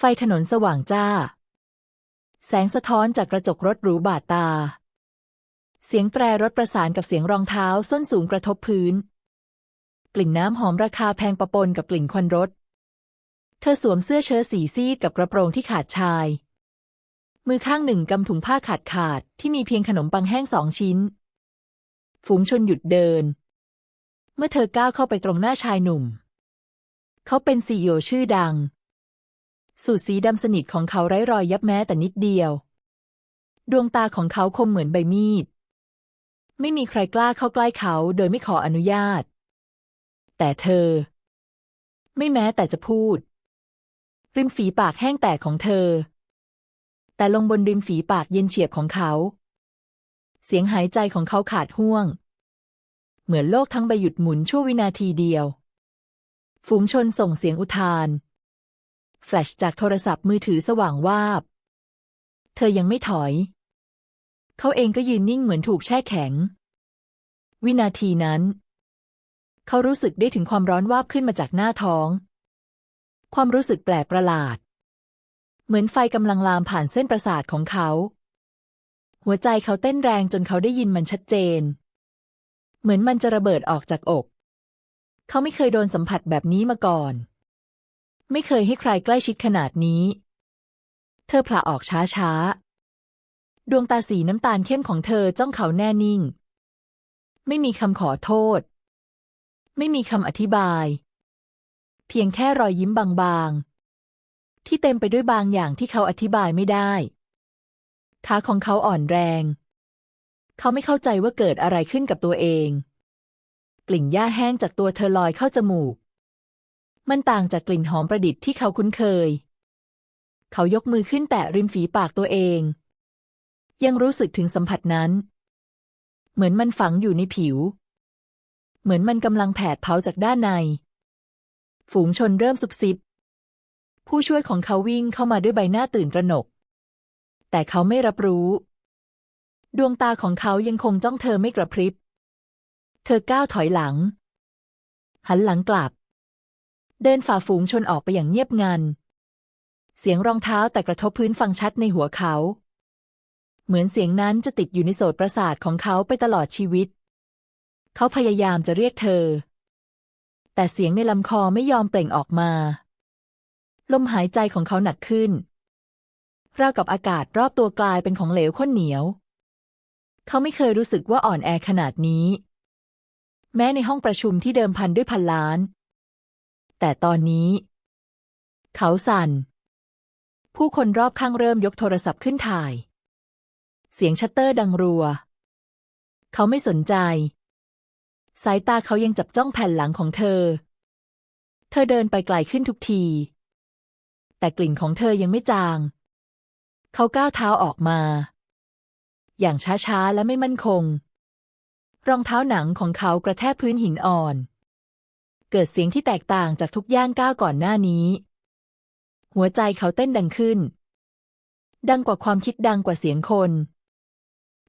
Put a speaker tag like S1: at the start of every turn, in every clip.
S1: ไฟถนนสว่างจ้า แสงสะท้อนจากกระจกรถหรูบาดตา เสียงแตรรถประสานกับเสียงรองเท้าส้นสูงกระทบพื้น กลิ่นน้ำหอมราคาแพงปะปนกับกลิ่นควันรถ เธอสวมเสื้อเชิ้ตสีซีดกับกระโปรงที่ขาดชาย มือข้างหนึ่งกำถุงผ้าขาดขาดที่มีเพียงขนมปังแห้งสองชิ้น ฝูงชนหยุดเดิน เมื่อเธอก้าวเข้าไปตรงหน้าชายหนุ่ม เขาเป็นซีอีโอชื่อดัง สูทสีดำสนิทของเขาไร้รอยยับแม้แต่นิดเดียว ดวงตาของเขาคมเหมือนใบมีด ไม่มีใครกล้าเข้าใกล้เขาโดยไม่ขออนุญาต แต่เธอ ไม่แม้แต่จะพูด ริมฝีปากแห้งแตกของเธอ แต่ลงบนริมฝีปากเย็นเฉียบของเขา เสียงหายใจของเขาขาดห่วง เหมือนโลกทั้งใบหยุดหมุนชั่ววินาทีเดียวฝูงชนส่งเสียงอุทาน แฟลชจากโทรศัพท์มือถือสว่างวาบ เธอยังไม่ถอย เขาเองก็ยืนนิ่งเหมือนถูกแช่แข็ง วินาทีนั้น เขารู้สึกได้ถึงความร้อนวาบขึ้นมาจากหน้าท้อง ความรู้สึกแปลกประหลาด เหมือนไฟกำลังลามผ่านเส้นประสาทของเขา หัวใจเขาเต้นแรงจนเขาได้ยินมันชัดเจน เหมือนมันจะระเบิดออกจากอก เขาไม่เคยโดนสัมผัสแบบนี้มาก่อน ไม่เคยให้ใครใกล้ชิดขนาดนี้ เธอผละออกช้าๆดวงตาสีน้ำตาลเข้มของเธอจ้องเขาแน่นิ่ง ไม่มีคำขอโทษ ไม่มีคำอธิบาย เพียงแค่รอยยิ้มบางๆ ที่เต็มไปด้วยบางอย่างที่เขาอธิบายไม่ได้ขาของเขาอ่อนแรง เขาไม่เข้าใจว่าเกิดอะไรขึ้นกับตัวเอง กลิ่นหญ้าแห้งจากตัวเธอลอยเข้าจมูก มันต่างจากกลิ่นหอมประดิษฐ์ที่เขาคุ้นเคย เขายกมือขึ้นแตะริมฝีปากตัวเอง ยังรู้สึกถึงสัมผัสนั้น เหมือนมันฝังอยู่ในผิว เหมือนมันกำลังแผดเผาจากด้านใน ฝูงชนเริ่มซุบซิบ ผู้ช่วยของเขาวิ่งเข้ามาด้วยใบหน้าตื่นตระหนก แต่เขาไม่รับรู้ ดวงตาของเขายังคงจ้องเธอไม่กระพริบ เธอก้าวถอยหลัง หันหลังกลับ เดินฝ่าฝูงชนออกไปอย่างเงียบงัน เสียงรองเท้าแต่กระทบพื้นฟังชัดในหัวเขา เหมือนเสียงนั้นจะติดอยู่ในโสตประสาทของเขาไปตลอดชีวิต เขาพยายามจะเรียกเธอ แต่เสียงในลำคอไม่ยอมเปล่งออกมา ลมหายใจของเขาหนักขึ้นราวกับอากาศรอบตัวกลายเป็นของเหลวข้นเหนียว เขาไม่เคยรู้สึกว่าอ่อนแอขนาดนี้ แม้ในห้องประชุมที่เดิมพันด้วยพันล้าน แต่ตอนนี้ เขาสั่น ผู้คนรอบข้างเริ่มยกโทรศัพท์ขึ้นถ่าย เสียงชัตเตอร์ดังรัว เขาไม่สนใจ สายตาเขายังจับจ้องแผ่นหลังของเธอ เธอเดินไปไกลขึ้นทุกที แต่กลิ่นของเธอยังไม่จาง เขาก้าวเท้าออกมา อย่างช้าๆและไม่มั่นคง รองเท้าหนังของเขากระแทกพื้นหินอ่อน เกิดเสียงที่แตกต่างจากทุกย่างก้าวก่อนหน้านี้ หัวใจเขาเต้นดังขึ้น ดังกว่าความคิดดังกว่าเสียงคน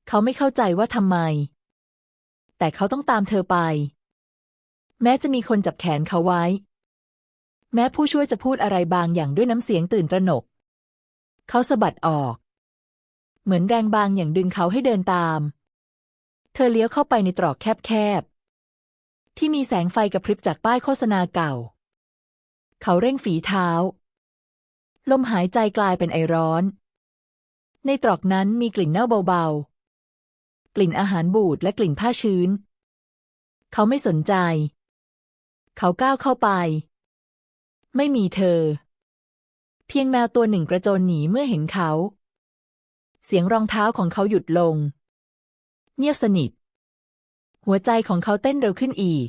S1: เขาไม่เข้าใจว่าทำไม แต่เขาต้องตามเธอไป แม้จะมีคนจับแขนเขาไว้ แม้ผู้ช่วยจะพูดอะไรบางอย่างด้วยน้ำเสียงตื่นตระหนก เขาสะบัดออก เหมือนแรงบางอย่างดึงเขาให้เดินตาม เธอเลี้ยวเข้าไปในตรอกแคบๆ ที่มีแสงไฟกระพริบจากป้ายโฆษณาเก่า เขาเร่งฝีเท้า ลมหายใจกลายเป็นไอร้อน ในตรอกนั้นมีกลิ่นเน่าเบาๆ กลิ่นอาหารบูดและกลิ่นผ้าชื้น เขาไม่สนใจ เขาก้าวเข้าไป ไม่มีเธอ เพียงแมวตัวหนึ่งกระโจนหนีเมื่อเห็นเขา เสียงรองเท้าของเขาหยุดลง เงียบสนิท หัวใจของเขาเต้นเร็วขึ้นอีก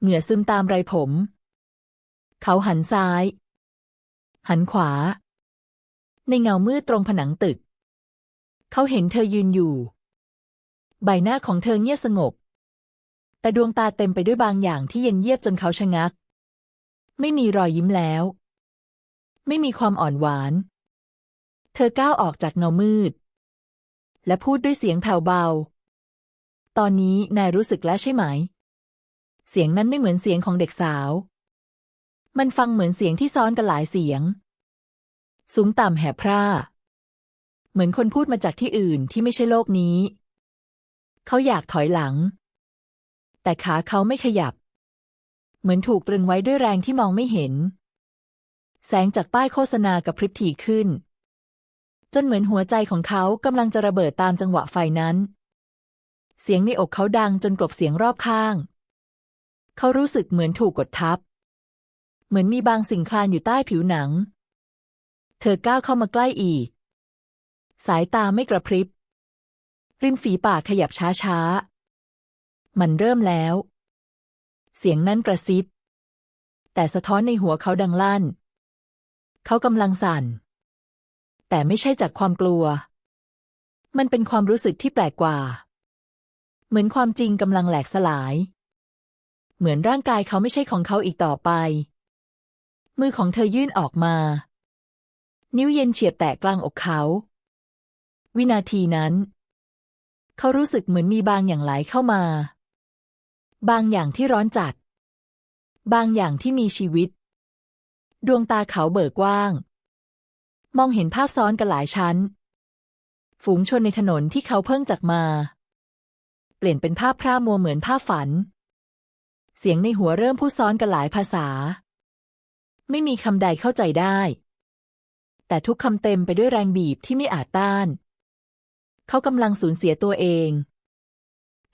S1: เหงื่อซึมตามไรผม เขาหันซ้าย หันขวา ในเงามืดตรงผนังตึก เขาเห็นเธอยืนอยู่ ใบหน้าของเธอเงียบสงบ แต่ดวงตาเต็มไปด้วยบางอย่างที่เย็นเยียบจนเขาชะงัก ไม่มีรอยยิ้มแล้ว ไม่มีความอ่อนหวาน เธอก้าวออกจากเงามืด และพูดด้วยเสียงแผ่วเบา ตอนนี้นายรู้สึกแล้วใช่ไหม เสียงนั้นไม่เหมือนเสียงของเด็กสาว มันฟังเหมือนเสียงที่ซ้อนกันหลายเสียง สูงต่ำแหบพร่า เหมือนคนพูดมาจากที่อื่นที่ไม่ใช่โลกนี้ เขาอยากถอยหลัง แต่ขาเขาไม่ขยับ เหมือนถูกตรึงไว้ด้วยแรงที่มองไม่เห็น แสงจากป้ายโฆษณากับพริบถี่ขึ้น จนเหมือนหัวใจของเขากำลังจะระเบิดตามจังหวะไฟนั้น เสียงในอกเขาดังจนกลบเสียงรอบข้าง เขารู้สึกเหมือนถูกกดทับ เหมือนมีบางสิ่งคลานอยู่ใต้ผิวหนัง เธอก้าวเข้ามาใกล้อีก สายตาไม่กระพริบ ริมฝีปากขยับช้าๆ มันเริ่มแล้ว เสียงนั้นกระซิบ แต่สะท้อนในหัวเขาดังลั่น เขากำลังสั่น แต่ไม่ใช่จากความกลัว มันเป็นความรู้สึกที่แปลกกว่า เหมือนความจริงกำลังแหลกสลาย เหมือนร่างกายเขาไม่ใช่ของเขาอีกต่อไป มือของเธอยื่นออกมา นิ้วเย็นเฉียบแตะกลางอกเขา วินาทีนั้น เขารู้สึกเหมือนมีบางอย่างไหลเข้ามา บางอย่างที่ร้อนจัด บางอย่างที่มีชีวิต ดวงตาเขาเบิกกว้าง มองเห็นภาพซ้อนกันหลายชั้น ฝูงชนในถนนที่เขาเพิ่งจากมา ปลี่ยนเป็นภาพพร่ามัวเหมือนภาพฝัน เสียงในหัวเริ่มพูดซ้อนกันหลายภาษา ไม่มีคำใดเข้าใจได้ แต่ทุกคำเต็มไปด้วยแรงบีบที่ไม่อาจต้าน เขากำลังสูญเสียตัวเอง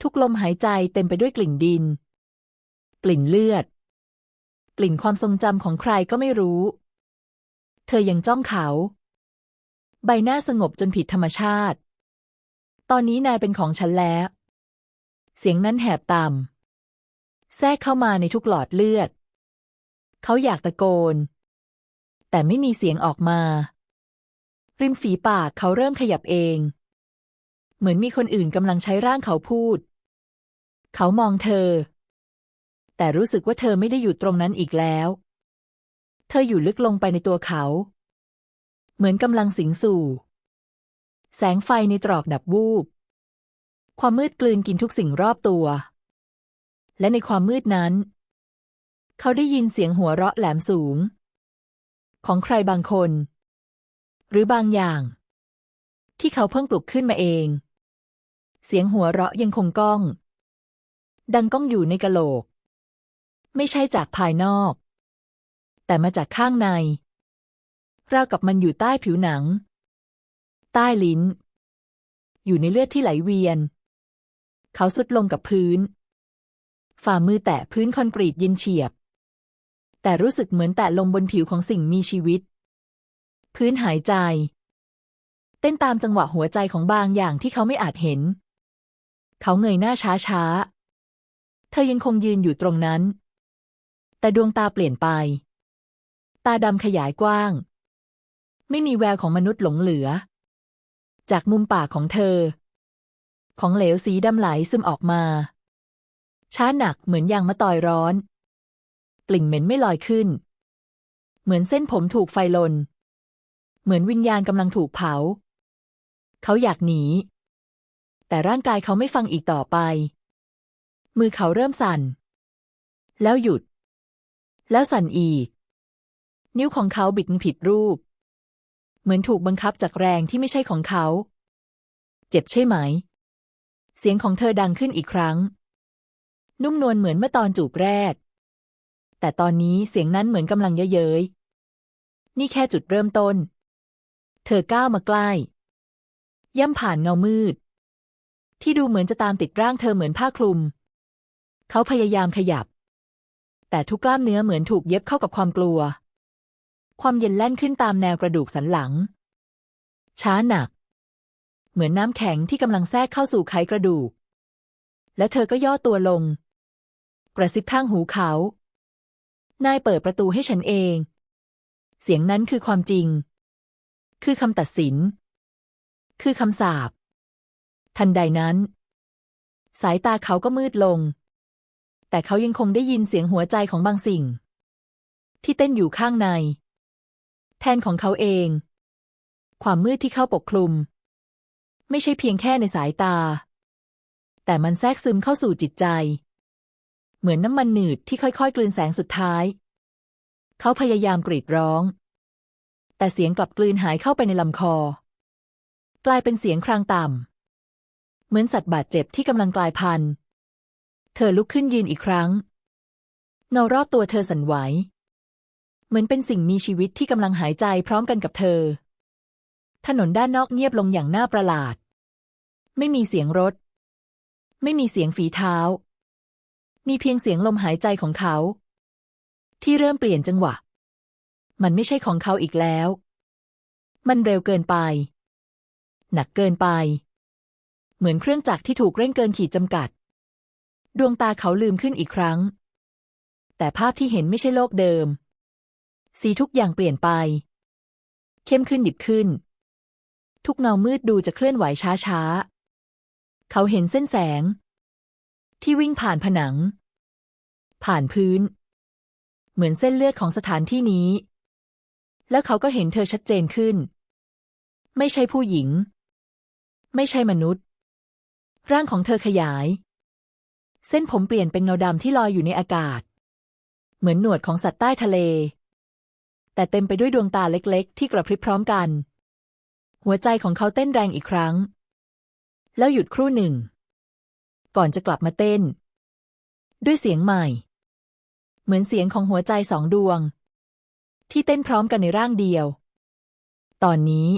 S1: ทุกลมหายใจเต็มไปด้วยกลิ่นดิน กลิ่นเลือด กลิ่นความทรงจำของใครก็ไม่รู้ เธอยังจ้องเขา ใบหน้าสงบจนผิดธรรมชาติ ตอนนี้นายเป็นของฉันแล้ว เสียงนั้นแหบต่ำแทรกเข้ามาในทุกหลอดเลือด เขาอยากตะโกน แต่ไม่มีเสียงออกมา ริมฝีปากเขาเริ่มขยับเอง เหมือนมีคนอื่นกำลังใช้ร่างเขาพูด เขามองเธอ แต่รู้สึกว่าเธอไม่ได้อยู่ตรงนั้นอีกแล้ว เธออยู่ลึกลงไปในตัวเขา เหมือนกำลังสิงสู่ แสงไฟในตรอกดับวูบ ความมืดกลืนกินทุกสิ่งรอบตัว และในความมืดนั้น เขาได้ยินเสียงหัวเราะแหลมสูง ของใครบางคน หรือบางอย่าง ที่เขาเพิ่งปลุกขึ้นมาเอง เสียงหัวเราะยังคงก้อง ดังก้องอยู่ในกะโหลก ไม่ใช่จากภายนอก แต่มาจากข้างในราวกับมันอยู่ใต้ผิวหนัง ใต้ลิ้น อยู่ในเลือดที่ไหลเวียน เขาสุดลงกับพื้น ฝ่ามือแตะพื้นคอนกรีตเย็นเฉียบ แต่รู้สึกเหมือนแตะลงบนผิวของสิ่งมีชีวิต พื้นหายใจ เต้นตามจังหวะหัวใจของบางอย่างที่เขาไม่อาจเห็น เขาเงยหน้าช้าช้าเธอยังคงยืนอยู่ตรงนั้น แต่ดวงตาเปลี่ยนไป ตาดำขยายกว้าง ไม่มีแววของมนุษย์หลงเหลือ จากมุมปากของเธอ ของเหลวสีดำไหลซึมออกมา ช้าหนักเหมือนยางมะตอยร้อน กลิ่นเหม็นไม่ลอยขึ้น เหมือนเส้นผมถูกไฟลน เหมือนวิญญาณกำลังถูกเผา เขาอยากหนี แต่ร่างกายเขาไม่ฟังอีกต่อไป มือเขาเริ่มสั่น แล้วหยุด แล้วสั่นอีก นิ้วของเขาบิดผิดรูป เหมือนถูกบังคับจากแรงที่ไม่ใช่ของเขา เจ็บใช่ไหม เสียงของเธอดังขึ้นอีกครั้ง นุ่มนวลเหมือนเมื่อตอนจูบแรก แต่ตอนนี้เสียงนั้นเหมือนกำลังเยอะเย้ย นี่แค่จุดเริ่มต้น เธอก้าวมาใกล้ ย่ำผ่านเงามืด ที่ดูเหมือนจะตามติดร่างเธอเหมือนผ้าคลุม เขาพยายามขยับ แต่ทุกกล้ามเนื้อเหมือนถูกเย็บเข้ากับความกลัว ความเย็นแล่นขึ้นตามแนวกระดูกสันหลัง ช้าหนัก เหมือนน้ำแข็งที่กำลังแทรกเข้าสู่ไขกระดูก แล้วเธอก็ย่อตัวลง กระซิบข้างหูเขา นายเปิดประตูให้ฉันเอง เสียงนั้นคือความจริง คือคำตัดสิน คือคำสาปทันใดนั้น สายตาเขาก็มืดลง แต่เขายังคงได้ยินเสียงหัวใจของบางสิ่ง ที่เต้นอยู่ข้างใน แทนของเขาเอง ความมืดที่เข้าปกคลุม ไม่ใช่เพียงแค่ในสายตา แต่มันแทรกซึมเข้าสู่จิตใจ เหมือนน้ำมันหนืดที่ค่อยๆ กลืนแสงสุดท้าย เขาพยายามกรีดร้อง แต่เสียงกลับกลืนหายเข้าไปในลำคอ กลายเป็นเสียงครางต่ำเหมือนสัตว์บาดเจ็บที่กำลังกลายพันธุ์เธอลุกขึ้นยืนอีกครั้งเงารอบตัวเธอสั่นไหว เหมือนเป็นสิ่งมีชีวิตที่กำลังหายใจพร้อมกันกับเธอ ถนนด้านนอกเงียบลงอย่างน่าประหลาด ไม่มีเสียงรถ ไม่มีเสียงฝีเท้า มีเพียงเสียงลมหายใจของเขา ที่เริ่มเปลี่ยนจังหวะ มันไม่ใช่ของเขาอีกแล้ว มันเร็วเกินไป หนักเกินไป เหมือนเครื่องจักรที่ถูกเร่งเกินขีดจำกัด ดวงตาเขาลืมขึ้นอีกครั้ง แต่ภาพที่เห็นไม่ใช่โลกเดิม สีทุกอย่างเปลี่ยนไป เข้มขึ้นดิบขึ้น ทุกเงามืดดูจะเคลื่อนไหวช้าๆ เขาเห็นเส้นแสง ที่วิ่งผ่านผนัง ผ่านพื้น เหมือนเส้นเลือดของสถานที่นี้ แล้วเขาก็เห็นเธอชัดเจนขึ้น ไม่ใช่ผู้หญิง ไม่ใช่มนุษย์ ร่างของเธอขยาย เส้นผมเปลี่ยนเป็นเงาดำที่ลอยอยู่ในอากาศ เหมือนหนวดของสัตว์ใต้ทะเล แต่เต็มไปด้วยดวงตาเล็กๆ ที่กระพริบพร้อมกัน หัวใจของเขาเต้นแรงอีกครั้ง แล้วหยุดครู่หนึ่ง ก่อนจะกลับมาเต้น ด้วยเสียงใหม่ เหมือนเสียงของหัวใจสองดวง ที่เต้นพร้อมกันในร่างเดียว ตอนนี้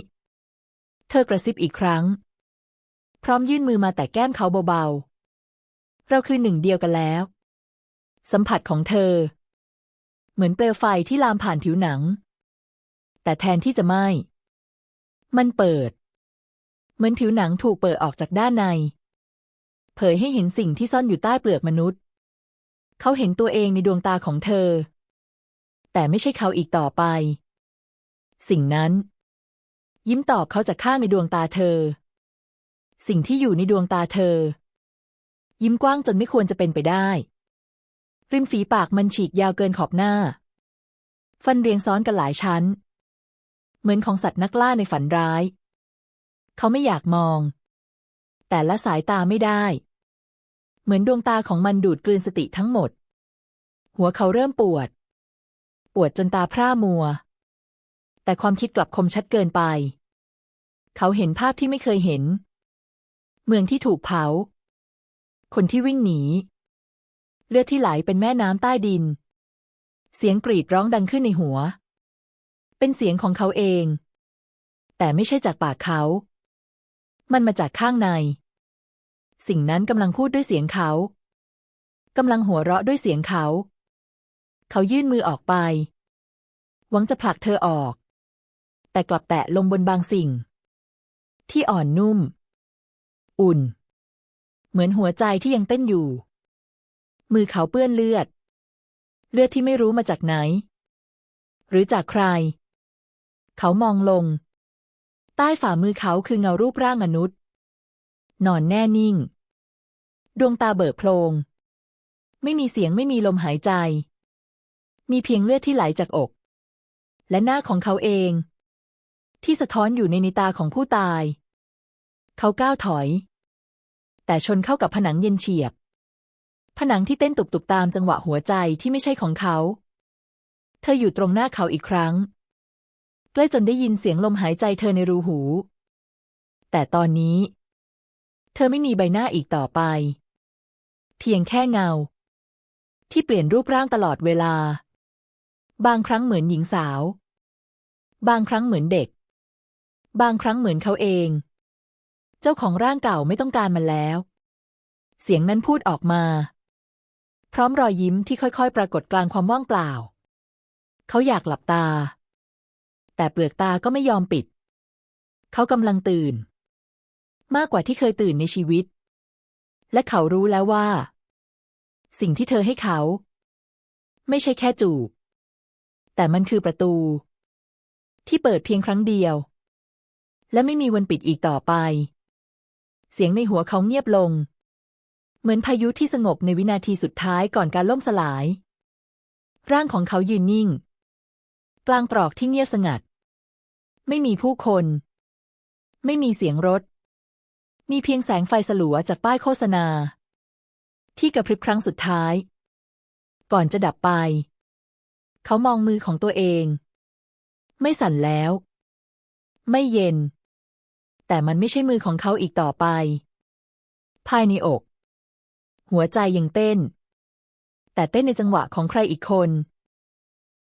S1: เธอกระซิบอีกครั้ง พร้อมยื่นมือมาแต่แก้มเขาเบาๆ เราคือหนึ่งเดียวกันแล้ว สัมผัสของเธอ เหมือนเปลวไฟที่ลามผ่านผิวหนัง แต่แทนที่จะไหม้ มันเปิด เหมือนผิวหนังถูกเปิดออกจากด้านใน เผยให้เห็นสิ่งที่ซ่อนอยู่ใต้เปลือกมนุษย์ เขาเห็นตัวเองในดวงตาของเธอ แต่ไม่ใช่เขาอีกต่อไป สิ่งนั้น ยิ้มตอบเขาจากข้างในดวงตาเธอ สิ่งที่อยู่ในดวงตาเธอ ยิ้มกว้างจนไม่ควรจะเป็นไปได้ ริมฝีปากมันฉีกยาวเกินขอบหน้า ฟันเรียงซ้อนกันหลายชั้น เหมือนของสัตว์นักล่าในฝันร้าย เขาไม่อยากมอง แต่ละสายตาไม่ได้ เหมือนดวงตาของมันดูดกลืนสติทั้งหมด หัวเขาเริ่มปวด ปวดจนตาพร่ามัว แต่ความคิดกลับคมชัดเกินไป เขาเห็นภาพที่ไม่เคยเห็น เมืองที่ถูกเผา คนที่วิ่งหนี เลือดที่ไหลเป็นแม่น้ำใต้ดิน เสียงกรีดร้องดังขึ้นในหัว เป็นเสียงของเขาเอง แต่ไม่ใช่จากปากเขา มันมาจากข้างใน สิ่งนั้นกำลังพูดด้วยเสียงเขากำลังหัวเราะด้วยเสียงเขา เขายื่นมือออกไป หวังจะผลักเธอออก แต่กลับแตะลงบนบางสิ่ง ที่อ่อนนุ่ม อุ่น เหมือนหัวใจที่ยังเต้นอยู่ มือเขาเปื้อนเลือด เลือดที่ไม่รู้มาจากไหน หรือจากใคร เขามองลง ใต้ฝ่ามือเขาคือเงารูปร่างมนุษย์ นอนแน่นิ่ง ดวงตาเบิกโพลง ไม่มีเสียงไม่มีลมหายใจ มีเพียงเลือดที่ไหลจากอก และหน้าของเขาเอง ที่สะท้อนอยู่ในนิตาของผู้ตาย เขาก้าวถอย แต่ชนเข้ากับผนังเย็นเฉียบ ผนังที่เต้นตุบๆตามจังหวะหัวใจที่ไม่ใช่ของเขา เธออยู่ตรงหน้าเขาอีกครั้ง ใกล้จนได้ยินเสียงลมหายใจเธอในรูหู แต่ตอนนี้ เธอไม่มีใบหน้าอีกต่อไป เพียงแค่เงา ที่เปลี่ยนรูปร่างตลอดเวลา บางครั้งเหมือนหญิงสาว บางครั้งเหมือนเด็ก บางครั้งเหมือนเขาเอง เจ้าของร่างเก่าไม่ต้องการมันแล้ว เสียงนั้นพูดออกมา พร้อมรอยยิ้มที่ค่อยๆ ปรากฏกลางความว่างเปล่า เขาอยากหลับตา แต่เปลือกตาก็ไม่ยอมปิด เขากำลังตื่น มากกว่าที่เคยตื่นในชีวิต และเขารู้แล้วว่า สิ่งที่เธอให้เขา ไม่ใช่แค่จูบ แต่มันคือประตู ที่เปิดเพียงครั้งเดียว และไม่มีวันปิดอีกต่อไป เสียงในหัวเขาเงียบลง เหมือนพายุที่สงบในวินาทีสุดท้ายก่อนการล่มสลาย ร่างของเขายืนนิ่งกลางตรอกที่เงียบสงัด ไม่มีผู้คน ไม่มีเสียงรถ มีเพียงแสงไฟสลัวจากป้ายโฆษณา ที่กระพริบครั้งสุดท้าย ก่อนจะดับไป เขามองมือของตัวเอง ไม่สั่นแล้ว ไม่เย็น แต่มันไม่ใช่มือของเขาอีกต่อไป ภายในอก หัวใจยังเต้น แต่เต้นในจังหวะของใครอีกคน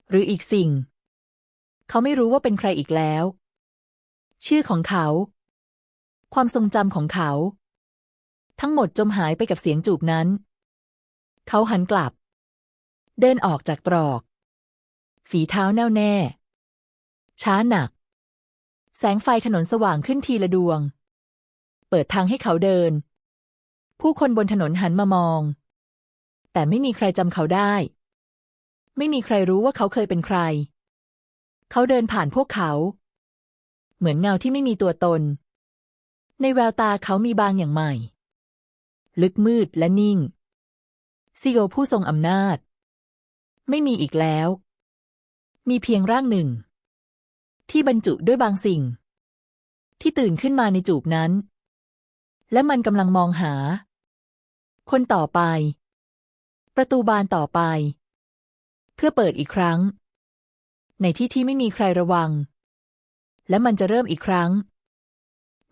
S1: หรืออีกสิ่ง เขาไม่รู้ว่าเป็นใครอีกแล้ว ชื่อของเขา ความทรงจำของเขา ทั้งหมดจมหายไปกับเสียงจูบนั้น เขาหันกลับ เดินออกจากตรอก ฝีเท้าแน่วแน่ ช้าหนัก แสงไฟถนนสว่างขึ้นทีละดวง เปิดทางให้เขาเดิน ผู้คนบนถนนหันมามอง แต่ไม่มีใครจำเขาได้ไม่มีใครรู้ว่าเขาเคยเป็นใคร เขาเดินผ่านพวกเขา เหมือนเงาที่ไม่มีตัวตน ในแววตาเขามีบางอย่างใหม่ ลึกมืดและนิ่งซิโอผู้ทรงอำนาจ ไม่มีอีกแล้ว มีเพียงร่างหนึ่ง ที่บรรจุด้วยบางสิ่ง ที่ตื่นขึ้นมาในจูบนั้น และมันกำลังมองหา คนต่อไป ประตูบานต่อไป เพื่อเปิดอีกครั้ง ในที่ที่ไม่มีใครระวัง และมันจะเริ่มอีกครั้ง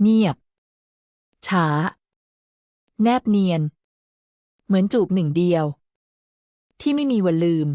S1: เงียบ ช้า แนบเนียน เหมือนจูบหนึ่งเดียว ที่ไม่มีวันลืม